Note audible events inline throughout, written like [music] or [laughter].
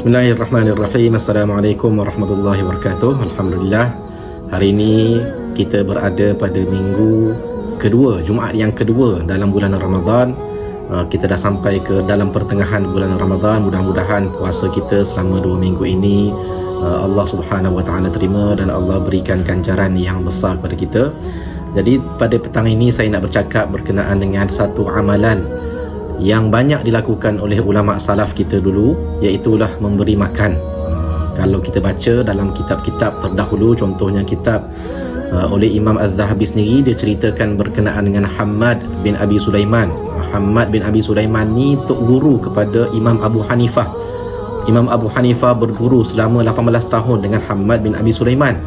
Bismillahirrahmanirrahim. Assalamualaikum warahmatullahi wabarakatuh. Alhamdulillah Hari ini kita berada pada minggu kedua Jumaat yang kedua dalam bulan Ramadan. Uh, Kita dah sampai ke dalam pertengahan bulan Ramadan. Mudah-mudahan puasa kita selama dua minggu ini uh, Allah subhanahu wa ta'ala terima Dan Allah berikan ganjaran yang besar kepada kita. Jadi pada petang ini saya nak bercakap berkenaan dengan satu amalan yang banyak dilakukan oleh ulama salaf kita dulu iaitulah memberi makan. Uh, kalau kita baca dalam kitab-kitab terdahulu contohnya kitab uh, oleh Imam Az-Zahabi sendiri dia ceritakan berkenaan dengan Hamad bin Abi Sulaiman. Uh, Hamad bin Abi Sulaiman ni tok guru kepada Imam Abu Hanifah. Imam Abu Hanifah berguru selama 18 tahun dengan Hamad bin Abi Sulaiman.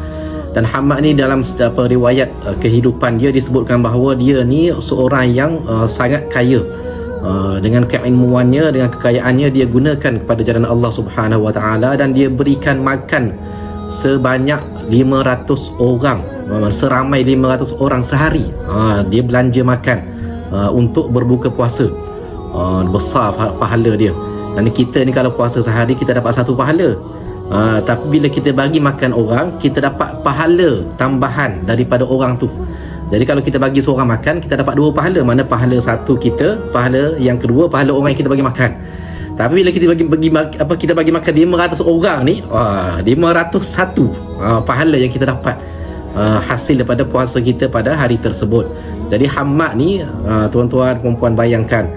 Dan Hamad ni dalam apa riwayat kehidupan dia disebutkan bahawa dia ni seorang yang uh, sangat kaya Uh, dengan keilmuannya dengan kekayaannya dia gunakan kepada jalan Allah Subhanahu Wa Taala dan dia berikan makan sebanyak 500 orang. Uh, seramai 500 orang sehari. Uh, dia belanja makan uh, untuk berbuka puasa. Uh, besar pahala dia. Dan kita ni kalau puasa sehari kita dapat satu pahala. Uh, tapi bila kita bagi makan orang kita dapat pahala tambahan daripada orang tu jadi kalau kita bagi seorang makan, kita dapat dua pahala. Mana pahala satu kita, pahala yang kedua pahala orang yang kita bagi makan. Tapi bila kita bagi bagi apa kita bagi makan 500 orang ni, wah 501 uh, pahala yang kita dapat uh, hasil daripada puasa kita pada hari tersebut. Jadi hamak ni uh, tuan-tuan puan-puan bayangkan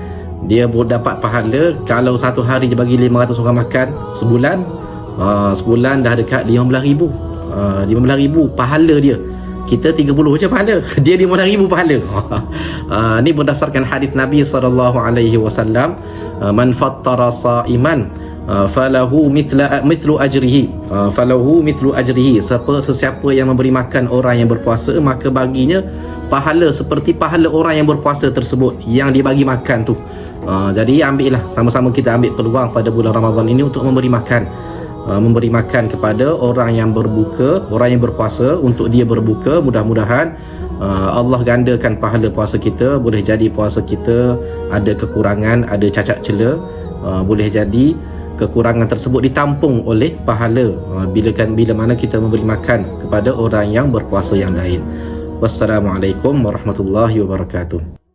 dia boleh dapat pahala kalau satu hari dia bagi 500 orang makan sebulan uh, sebulan dah dekat 15000 uh, 15000 pahala dia kita 30 je pahala. [laughs] Dia 50 ribu pahala. Uh, [laughs] ni berdasarkan hadis Nabi sallallahu alaihi wasallam uh, man fattara sa'iman uh, falahu mithla mithlu ajrihi. Falahu mithlu ajrihi. Siapa sesiapa yang memberi makan orang yang berpuasa maka baginya pahala seperti pahala orang yang berpuasa tersebut yang dibagi makan tu. Uh, jadi ambillah sama-sama kita ambil peluang pada bulan Ramadan ini untuk memberi makan Uh, memberi makan kepada orang yang berbuka, orang yang berpuasa untuk dia berbuka. Mudah-mudahan uh, Allah gandakan pahala puasa kita. Boleh jadi puasa kita ada kekurangan, ada cacat cela. Uh, boleh jadi kekurangan tersebut ditampung oleh pahala bila kan bila mana kita memberi makan kepada orang yang berpuasa yang lain. Wassalamualaikum warahmatullahi wabarakatuh.